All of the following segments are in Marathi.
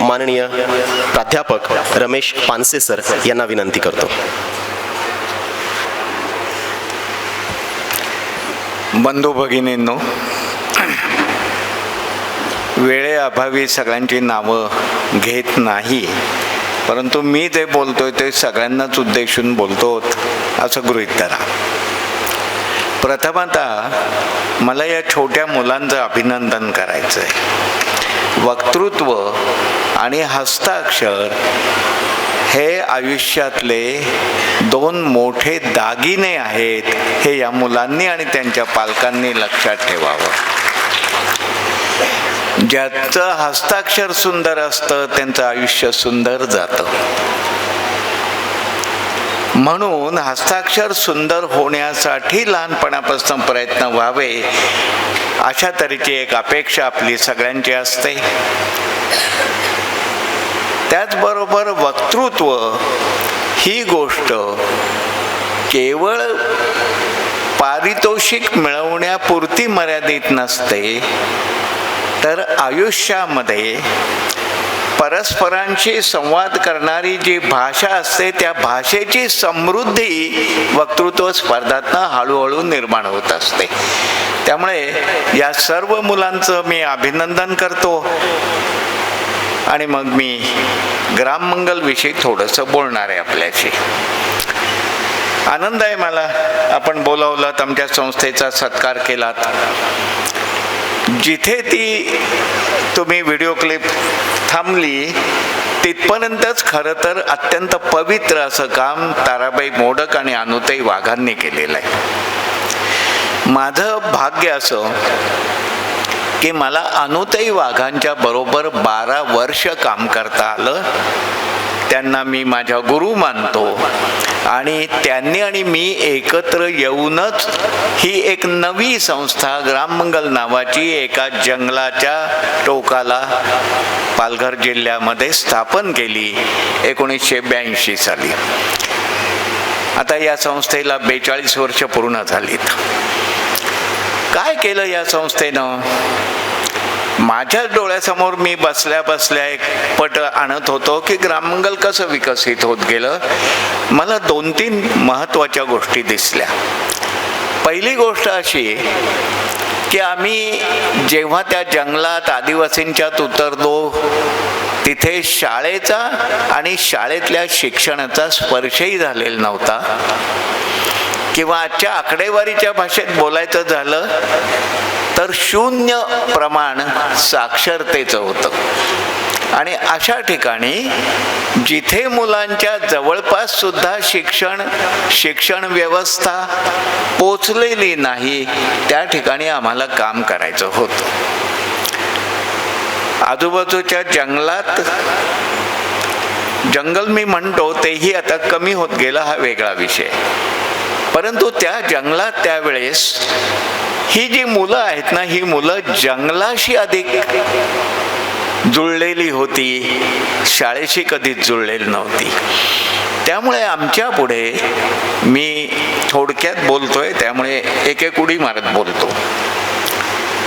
माननीय प्राध्यापक रमेश पानसे सर यांना विनंती करतो. बंधू भगिनींनो वेळेअभावी सगळ्यांची नावं घेत नाही परंतु मी जे बोलतोय ते सगळ्यांनाच उद्देशून बोलतो असं गृहीत धरा. प्रथमतः मला या छोट्या मुलांचं अभिनंदन करायचं आहे वक्तृत्व आणि हस्ताक्षर हे आयुष्यातले दोन मोठे दागिने आहेत हे या मुलांनी आणि त्यांच्या पालकांनी लक्षात ठेवावं. ज्याचं हस्ताक्षर सुंदर असतं त्यांचं आयुष्य सुंदर जातं. म्हणून हस्ताक्षर सुंदर होण्यासाठी लहानपणापासून प्रयत्न व्हावे अशा तऱ्हेची एक अपेक्षा आपली सगळ्यांची असते. त्याचबरोबर वक्तृत्व ही गोष्ट केवळ पारितोषिक मिळवण्यापुरती मर्यादित नसते तर आयुष्यामध्ये परस्परांशी संवाद करणारी जी भाषा असते त्या भाषेची समृद्धी वक्तृत्व स्पर्धातनं हळूहळू निर्माण होत असते. त्यामुळे या सर्व मुलांचं मी अभिनंदन करतो. आणि मग मी ग्राममंगल विषयी थोडंसं बोलणार आहे आपल्याशी. आनंद आहे मला. आपण बोलावलं आमच्या संस्थेचा सत्कार केलात. जिथे ती तुम्ही व्हिडिओ क्लिप थांबली तिथपर्यंतच खरं तर अत्यंत पवित्र असं काम ताराबाई मोडक आणि अनुताई वाघांनी केलेलं आहे. माझं भाग्य असं की मला अनुताई वाघांच्या बरोबर बारा वर्ष काम करता आलं. त्यांना मी माझ्या गुरु मानतो. आणि त्यांनी आणि मी एकत्र येऊनच ही एक नवी संस्था ग्राममंगल नावाची एका जंगलाच्या टोकाला पालघर जिल्ह्यामध्ये स्थापन केली एकोणीसशे ब्याऐंशी साली. आता या संस्थेला बेचाळीस वर्ष पूर्ण झालीत. काय केलं या संस्थेनं? माझ्याच डोळ्यासमोर मी बसल्या बसल्या एक पट आणत होतो की ग्रामंगल कसं विकसित होत गेलं? मला दोन तीन महत्त्वाच्या गोष्टी दिसल्या. पहिली गोष्ट अशी की आम्ही जेव्हा त्या जंगलात आदिवासींच्यात उतरतो तिथे शाळेचा आणि शाळेतल्या शिक्षणाचा स्पर्शही झालेला नव्हता. किंवा आजच्या आकडेवारीच्या भाषेत बोलायचं झालं तर शून्य प्रमाण साक्षरतेचं होतं. आणि अशा ठिकाणी जिथे मुलांच्या जवळपास सुद्धा शिक्षण शिक्षण व्यवस्था पोचलेली नाही त्या ठिकाणी आम्हाला काम करायचं होतं. आजूबाजूच्या जंगलात जंगल मी म्हणतो तेही आता कमी होत गेला हा वेगळा विषय. परंतु त्या जंगलात त्यावेळेस ही जी मुलं आहेत ना ही मुलं जंगलाशी अधिक जुळलेली होती शाळेशी कधीच जुळलेली नव्हती. त्यामुळे आमच्या पुढे मी थोडक्यात बोलतोय त्यामुळे एक एक उडी मारत बोलतो.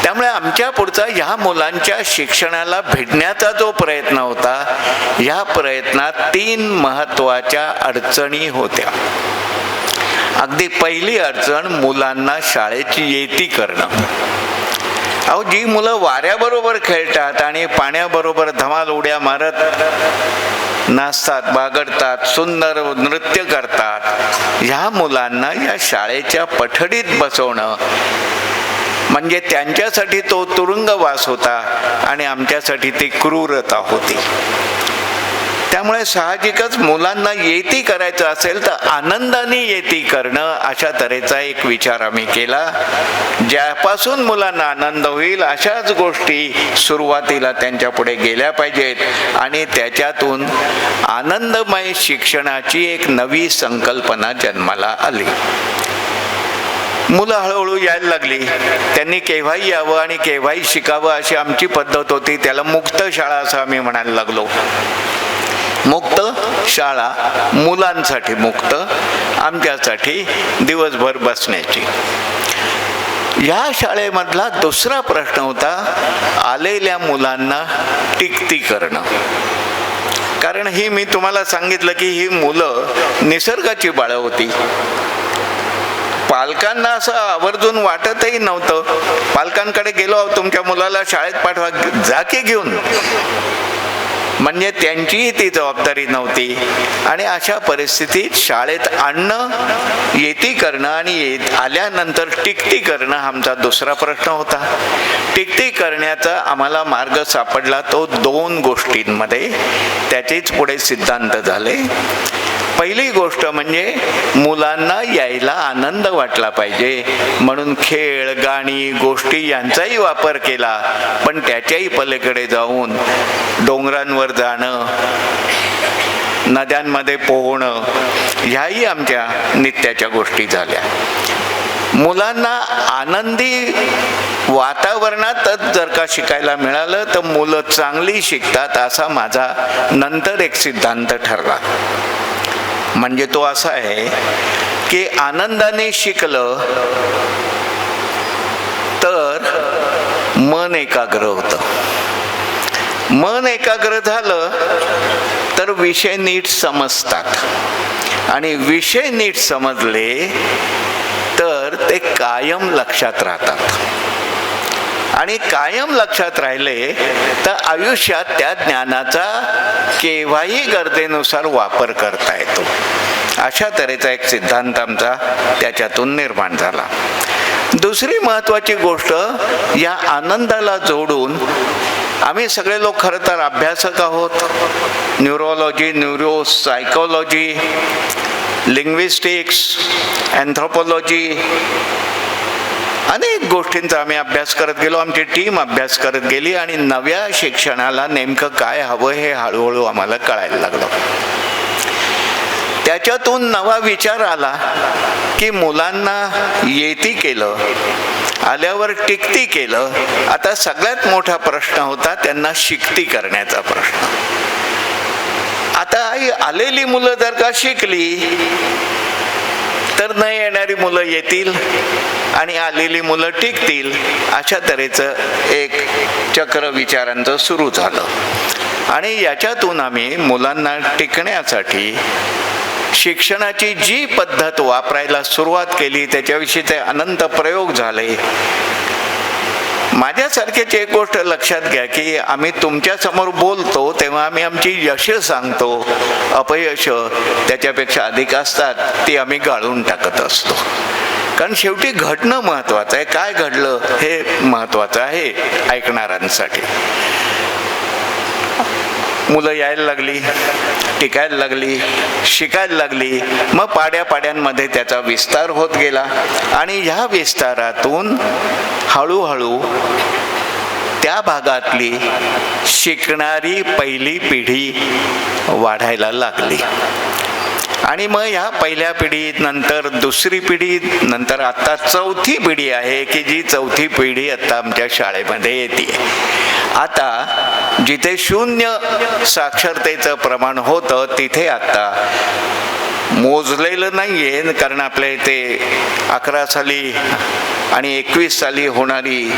त्यामुळे आमच्या पुढचा ह्या मुलांच्या शिक्षणाला भिडण्याचा जो प्रयत्न होता ह्या प्रयत्नात तीन महत्त्वाच्या अडचणी होत्या. अगदी पहिली अडचण मुलांना शाळेची येती करणं. अहो जी मुलं वाऱ्याबरोबर खेळतात आणि पाण्याबरोबर धमाल उड्या मारत नाचतात बागडतात सुंदर नृत्य करतात ह्या मुलांना या शाळेच्या पठडीत बसवणं म्हणजे त्यांच्यासाठी तो तुरुंगवास होता आणि आमच्यासाठी ती क्रूरता होती. त्यामुळे साहजिकच मुलांना येती करायचं असेल तर आनंदाने येती करणं अशा तऱ्हेचा एक विचार आम्ही केला. ज्यापासून मुलांना आनंद होईल अशाच गोष्टी सुरुवातीला त्यांच्या पुढे गेल्या पाहिजेत आणि त्याच्यातून आनंदमय शिक्षणाची एक नवी संकल्पना जन्माला आली. मुलं हळूहळू यायला लागली. त्यांनी केव्हाही यावं आणि केव्हाही शिकावं अशी आमची पद्धत होती. त्याला मुक्त शाळा असं आम्ही म्हणायला लागलो. मुक्त शाळा मुलांसाठी मुक्त आमच्यासाठी दिवसभर बसण्याची. ह्या शाळेमधला दुसरा प्रश्न होता आलेल्या मुलांना टिकती करणं. कारण ही मी तुम्हाला सांगितलं की ही मुलं निसर्गाची बाळं होती. पालकांना असं आवर्जून वाटतही नव्हतं. पालकांकडे गेलो आहोत तुमच्या मुलाला शाळेत पाठवा जा की घेऊन. म्हणजे त्यांचीही ती जबाबदारी नव्हती. आणि अशा परिस्थितीत शाळेत आणणं येती करणं आणि येत आल्यानंतर टिकती करणं आमचा दुसरा प्रश्न होता. टिकती करण्याचा आम्हाला मार्ग सापडला तो दोन गोष्टींमध्ये. त्याचेच पुढे सिद्धांत झाले. पहिली गोष्ट म्हणजे मुलांना यायला आनंद वाटला पाहिजे. म्हणून खेळ गाणी गोष्टी यांचाही वापर केला. पण त्याच्याही पलीकडे जाऊन डोंगरांवर जाणं नद्यांमध्ये पोहणं ह्याही आमच्या नित्याच्या गोष्टी झाल्या. मुलांना आनंदी वातावरणातच जर का शिकायला मिळालं तर मुलं चांगली शिकतात असा माझा नंतर एक सिद्धांत ठरला. म्हणजे तो असा आहे की आनंदाने शिकलं तर मन एकाग्र होतं. मन एकाग्र झालं तर विषय नीट समजतात. आणि विषय नीट समजले तर ते कायम लक्षात राहतात. आणि कायम लक्षात राहिले तर आयुष्यात त्या ज्ञानाचा केव्हाही गरजेनुसार वापर करता येतो. अशा तऱ्हेचा एक सिद्धांत आमचा त्याच्यातून निर्माण झाला. दुसरी महत्त्वाची गोष्ट या आनंदाला जोडून आम्ही सगळे लोक खरं तर अभ्यासक आहोत. Neurology neuro psychology linguistics anthropology अनेक गोष्टींचा आम्ही अभ्यास करत गेलो आमची टीम अभ्यास करत गेली आणि नव्या शिक्षणाला नेमकं काय हवं हे हळूहळू आम्हाला कळायला लागलं. त्याच्यातून नवा विचार आला की मुलांना येती केलं आल्यावर टिकती केलं. आता सगळ्यात मोठा प्रश्न होता त्यांना शिकती करण्याचा प्रश्न. आता आई आलेली मुलं जर का शिकली तर न येणारी मुलं येतील? आणि आलेली मुलं टिकतील अशा तऱ्हेचं एक चक्र विचारांचं सुरू झालं. आणि याच्यातून आम्ही मुलांना टिकण्यासाठी शिक्षणाची जी पद्धत वापरायला सुरुवात केली त्याच्याविषयी ते अनंत प्रयोग झाले. माझ्यासारख्याची एक गोष्ट लक्षात घ्या की आम्ही तुमच्यासमोर बोलतो तेव्हा आम्ही आमची यश सांगतो अपयश त्याच्यापेक्षा अधिक असतात ती आम्ही गाळून टाकत असतो. कारण शेवटी घडणं महत्वाचं आहे. काय घडलं हे महत्वाचं आहे ऐकणाऱ्यांसाठी. मुलं यायला लागली टिकायला लागली शिकायला लागली मग पाड्या पाड्यांमध्ये त्याचा विस्तार होत गेला आणि ह्या विस्तारातून हळूहळू त्या भागातली शिकणारी पहिली पिढी वाढायला लागली. आणि मग ह्या पहिल्या पिढीत नंतर दुसरी पिढी नंतर आता चौथी पिढी आहे की जी चौथी पिढी आता आमच्या शाळेमध्ये येते. आता जिथे शून्य साक्षरतेचं प्रमाण होतं तिथे आता मोजलेलं नाही आहे कारण आपल्या इथे अकरा साली आणि एकवीस साली होणारी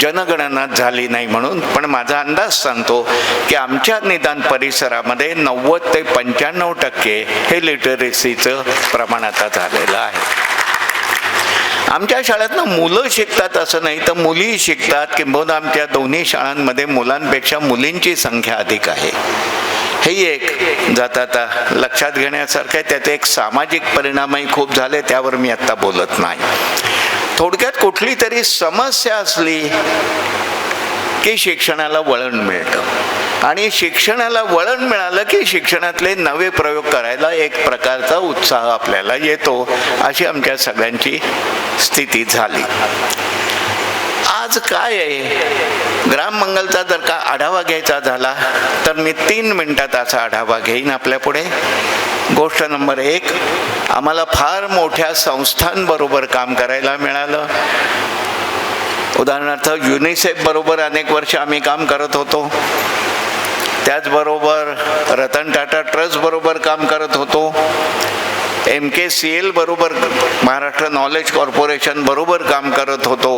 जनगणना झाली नाही म्हणून पण माझा अंदाज सांगतो की आमच्या निदान परिसरामध्ये नव्वद ते पंच्याण्णव टक्के हे लिटरेसीचं प्रमाण आता झालेलं आहे. आमच्या शाळेतनं मुलं शिकतात असं नाही तर मुली शिकतात किंबहुना आमच्या दोन्ही शाळांमध्ये मुलांपेक्षा मुलींची संख्या अधिक आहे. हे एक जाता लक्षात घेण्यासारखं आहे. त्याचे एक सामाजिक परिणामही खूप झाले त्यावर मी आत्ता बोलत नाही. थोडक्यात कुठली तरी समस्या असली की शिक्षणाला वळण मिळतं. आणि शिक्षणाला वळण मिळालं की शिक्षणातले नवे प्रयोग करायला एक प्रकारचा उत्साह आपल्याला येतो अशी आमच्या सगळ्यांची स्थिती झाली. आज काय आहे? ग्राम मंगलचा जर का आढावा घ्यायचा झाला तर मी तीन मिनिटात असा आढावा घेईन आपल्या पुढे गोष्ट नंबर एक आम्हाला फार मोठ्या संस्थांबरोबर काम करायला मिळालं. उदाहरणार्थ युनिसेफ बरोबर अनेक वर्ष आम्ही काम करत होतो. त्याचबरोबर रतन टाटा ट्रस्ट बरोबर काम करत होतो. एम के सी एल बरोबर महाराष्ट्र नॉलेज कॉर्पोरेशन बरोबर काम करत होतो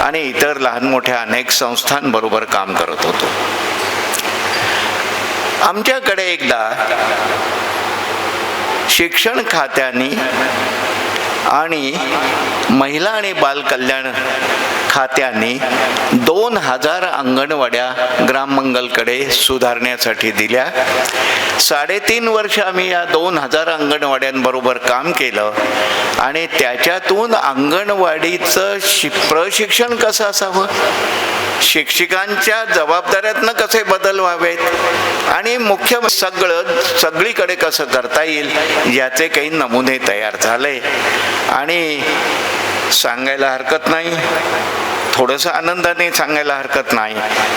आणि इतर लहान मोठ्या अनेक संस्थांबरोबर काम करत होतो. आमच्याकडे एकदा शिक्षण खात्याने आणि महिला आणि बालकल्याण खात्याने दोन हजार अंगणवाड्या ग्राममंगलकडे सुधारण्यासाठी दिल्या. साडेतीन वर्ष आम्ही या दोन हजार अंगणवाड्यांबरोबर काम केलं आणि त्याच्यातून अंगणवाडीचं शि प्रशिक्षण कसं असावं? शिक्षिकांच्या जबाबदाऱ्यातनं कसे बदल व्हावेत? आणि मुख्य सगळं सगळीकडे कसं करता येईल याचे काही नमुने तयार झाले. आणि सांगायला हरकत नाही. थोडंसं आनंदाने सांगायला हरकत नाही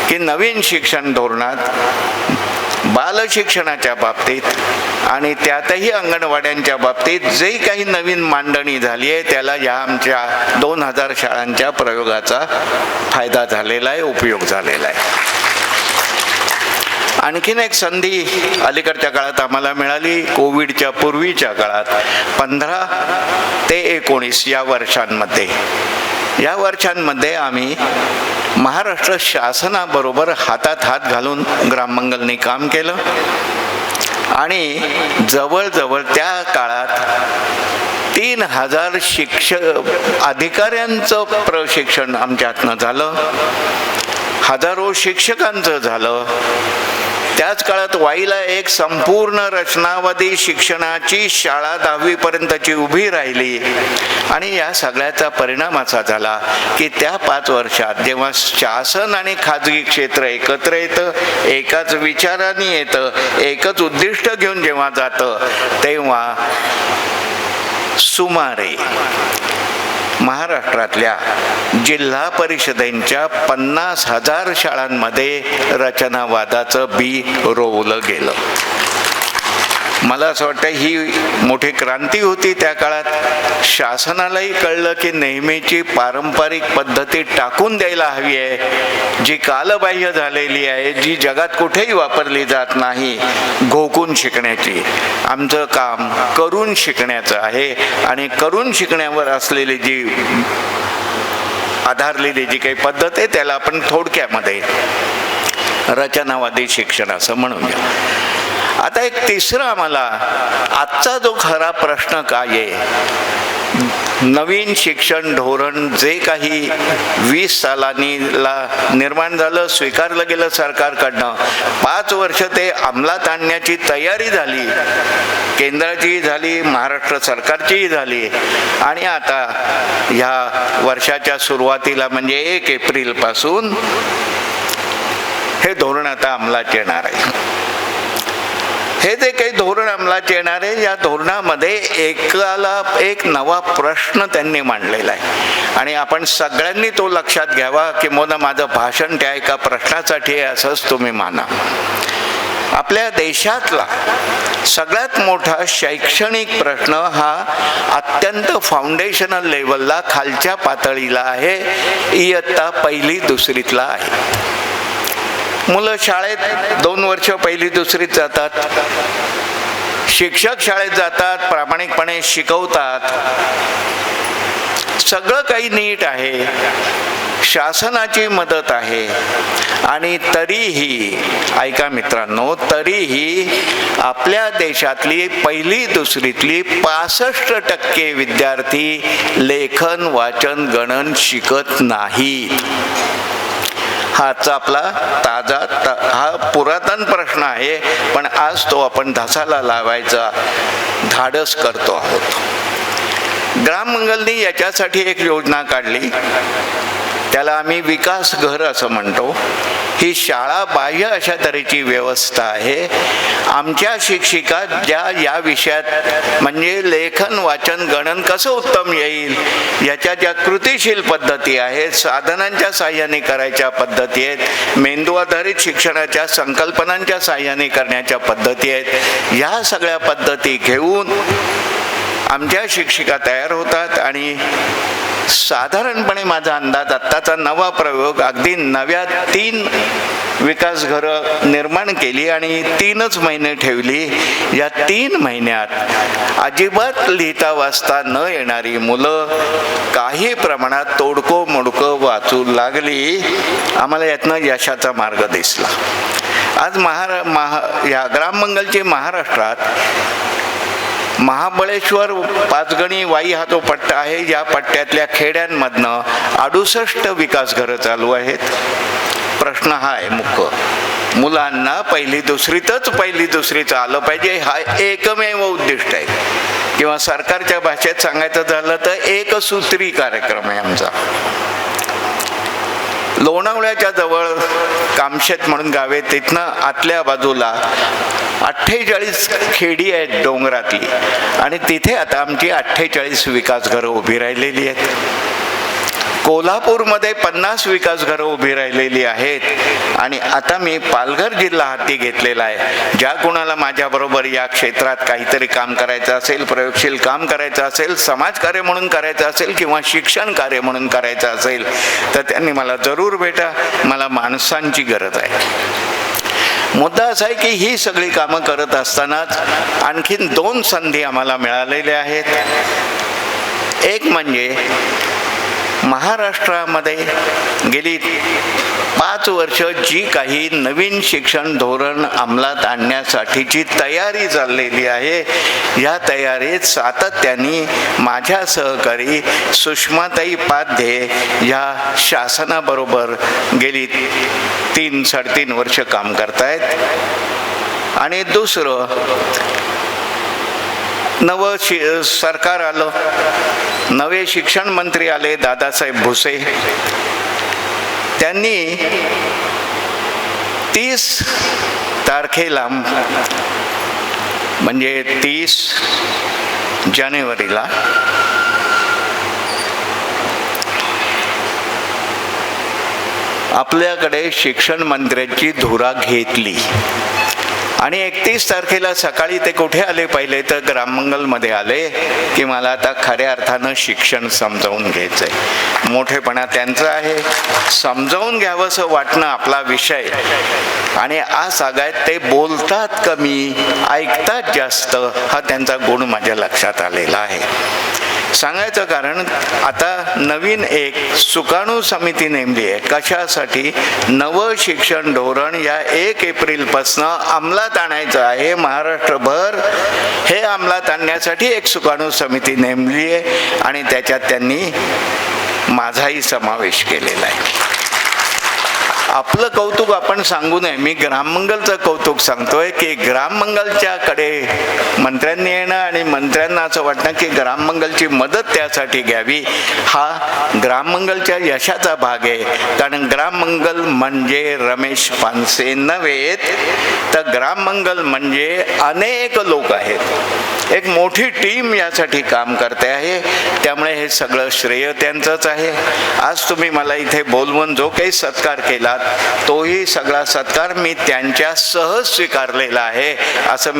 की नवीन शिक्षण धोरणात बालशिक्षणाच्या बाबतीत आणि त्यातही अंगणवाड्यांच्या बाबतीत जे काही नवीन मांडणी झाली आहे त्याला या आमच्या दोन हजार शाळांच्या प्रयोगाचा फायदा झालेला आहे उपयोग झालेला आहे. आणखीन एक संधी अलीकडच्या काळात आम्हाला मिळाली कोविडच्या पूर्वीच्या काळात. पंधरा ते एकोणीस या वर्षांमध्ये. या वर्षांमध्ये आम्ही महाराष्ट्र शासनाबरोबर हातात हात घालून ग्राममंगलने काम केलं. आणि जवळजवळ त्या काळात तीन हजार शिक्षक अधिकाऱ्यांचं प्रशिक्षण आमच्या हातनं झालं. हजारो शिक्षकांचं झालं. त्याच काळात वाईला एक संपूर्ण रचनावादी शिक्षणाची शाळा दहावीपर्यंतची उभी राहिली. आणि या सगळ्याचा परिणाम असा झाला की त्या पाच वर्षात जेव्हा शासन आणि खाजगी क्षेत्र एकत्र येतं एकाच विचाराने येतं एकच उद्दिष्ट घेऊन जेव्हा जातं तेव्हा सुमारे महाराष्ट्रातल्या जिल्हा परिषदेंच्या पन्नास हजार शाळांमध्ये रचनावादाचं बी रोवलं गेलं. मला असं वाटतं ही मोठी क्रांती होती त्या काळात. शासनालाही कळलं की नेहमीची पारंपरिक पद्धती टाकून द्यायला हवी आहे. जी कालबाह्य झालेली आहे जी जगात कुठेही वापरली जात नाही घोकून शिकण्याची. आमचं काम करून शिकण्याचं आहे आणि करून शिकण्यावर असलेली जी आधारलेली जी काही पद्धत आहे त्याला आपण थोडक्यामध्ये रचनावादी शिक्षण असं म्हणूया आता एक तिसरा आम्हाला आजचा जो खरा प्रश्न काय आहे? नवीन शिक्षण धोरण जे काही वीस सालांनीला निर्माण झालं स्वीकारलं गेलं सरकारकडनं पाच वर्ष ते अंमलात आणण्याची तयारी झाली. केंद्राचीही झाली महाराष्ट्र सरकारचीही झाली. आणि आता ह्या वर्षाच्या सुरुवातीला म्हणजे एक एप्रिलपासून हे धोरण आता अंमलात येणार आहे. हे जे काही धोरण अंमलात येणार आहे या धोरणामध्ये एकाला एक नवा प्रश्न त्यांनी मांडलेला आहे. आणि आपण सगळ्यांनी तो लक्षात घ्यावा की मोना माझं भाषण त्या एका प्रश्नासाठी आहे असंच तुम्ही माना. आपल्या देशातला सगळ्यात मोठा शैक्षणिक प्रश्न हा अत्यंत फाउंडेशनल लेवलला खालच्या पातळीला आहे. इयत्ता पहिली दुसरीतला आहे. मुलं शाळेत दोन वर्ष पहिली दुसरीत जातात. शिक्षक शाळेत जातात प्रामाणिकपणे शिकवतात. सगळं काही नीट आहे. शासनाची मदत आहे. आणि तरीही ऐका मित्रांनो तरीही आपल्या देशातली पहिली दुसरीतली पासष्ट टक्के विद्यार्थी लेखन वाचन गणन शिकत नाहीत. आजचा आपला ताजा ता हा पुरातन प्रश्न आहे पण आज तो आपण धसाला लावायचा धाडस करतो आहोत. ग्राममंगलनी याच्यासाठी एक योजना काढली. त्याला आम्ही विकास घर असं म्हणतो. ही शाळा बाह्य अशा तऱ्हेची व्यवस्था आहे. आमच्या शिक्षिका ज्या या विषयात म्हणजे लेखन वाचन गणन कसं उत्तम येईल याच्या ज्या कृतिशील पद्धती आहेत साधनांच्या साह्याने करायच्या पद्धती आहेत मेंदू आधारित शिक्षणाच्या संकल्पनांच्या साह्याने करण्याच्या पद्धती आहेत ह्या सगळ्या पद्धती घेऊन आमच्या शिक्षिका तयार होतात आणि साधारणपणे माझा अंदाज आत्ताचा नवा प्रयोग अगदी नव्या तीन विकास घरं निर्माण केली आणि तीनच महिने ठेवली. या तीन महिन्यात अजिबात लिहिता वाचता न येणारी मुलं काही प्रमाणात तोडको मोडकं वाचू लागली. आम्हाला यातनं यशाचा मार्ग दिसला. आज महारा महा या ग्राममंगलचे महाराष्ट्रात महाबळेश्वर पाचगणी वाई हा तो पट्टा आहे. या पट्ट्यातल्या खेड्यांमधनं अडुसष्ट विकास घरं चालू आहेत. प्रश्न हा आहे मुख्य. मुलांना पहिली दुसरीतच पहिली दुसरीचं आलं पाहिजे. हा एकमेव उद्दिष्ट आहे. किंवा सरकारच्या भाषेत सांगायचं झालं तर एकसूत्री कार्यक्रम आहे आमचा. लोणावळ्याच्या जवळ कामशेत म्हणून गावे तिथनं आतल्या बाजूला अठ्ठेचाळीस खेडी आहेत डोंगरातली. आणि तिथे आता आमची अठ्ठेचाळीस विकास घरं उभी राहिलेली आहेत. कोल्हापूरमध्ये पन्नास विकास घरं उभी राहिलेली आहेत. आणि आता मी पालघर जिल्हा हाती घेतलेला आहे. ज्या कोणाला माझ्याबरोबर या क्षेत्रात काहीतरी काम करायचं असेल प्रयोगशील काम करायचं असेल समाजकार्य म्हणून करायचं असेल किंवा शिक्षण कार्य म्हणून करायचं असेल तर त्यांनी मला जरूर भेटा. मला माणसांची गरज आहे. मुद्दा असा आहे की ही सगळी कामं करत असतानाच आणखीन दोन संधी आम्हाला मिळालेल्या आहेत. एक म्हणजे महाराष्ट्रामध्ये गेली पाच वर्ष जी काही नवीन शिक्षण धोरण अंमलात आणण्यासाठीची तयारी चाललेली आहे या तयारीत सातत्याने माझ्या सहकारी सुषमाताई पाध्ये या शासनाबरोबर गेली तीन साडेतीन वर्ष काम करतायत. आणि दुसरं नवं शि सरकार आलं. नवे शिक्षण मंत्री आले दादासाहेब भुसे. त्यांनी तीस तारखेला म्हणजे तीस जानेवारीला आपल्याकडे शिक्षण मंत्र्याची धुरा घेतली. आणि एकतीस तारखेला सकाळी ते कुठे आले? पहिले तर ग्राममंगलमध्ये आले की मला आता खऱ्या अर्थानं शिक्षण समजावून घ्यायचं आहे मोठेपणा त्यांचं आहे. समजावून घ्यावंसं वाटणं आपला विषय. आणि आज सगळ्यात ते बोलतात कमी ऐकतात जास्त हा त्यांचा गुण माझ्या लक्षात आलेला आहे. सांगायचं कारण आता नवीन एक सुकाणू समिती नेमली आहे. कशासाठी? नवं शिक्षण धोरण या एक एप्रिलपासनं अंमलात आणायचं आहे. महाराष्ट्रभर हे अंमलात आणण्यासाठी एक सुकाणू समिती नेमली आहे आणि त्याच्यात त्यांनी माझाही समावेश केलेला आहे. आपलं कौतुक आपण सांगू नये. मी ग्राममंगलचं कौतुक सांगतोय की ग्राममंगलच्या कडे मंत्र्यांनी येणं आणि मंत्र्यांना असं वाटणं की ग्राममंगलची मदत त्यासाठी घ्यावी हा ग्राममंगलच्या यशाचा भाग आहे. कारण ग्राममंगल म्हणजे रमेश पानसे नव्हेत तर ग्राममंगल म्हणजे अनेक लोक आहेत. एक मोठी टीम यासाठी काम करते आहे. त्यामुळे हे सगळं श्रेय त्यांचंच आहे. आज तुम्ही मला इथे बोलवून जो काही सत्कार केलात तोही सगळा सत्कार मी त्यांच्या सहज स्वीकारलेला आहे असं मी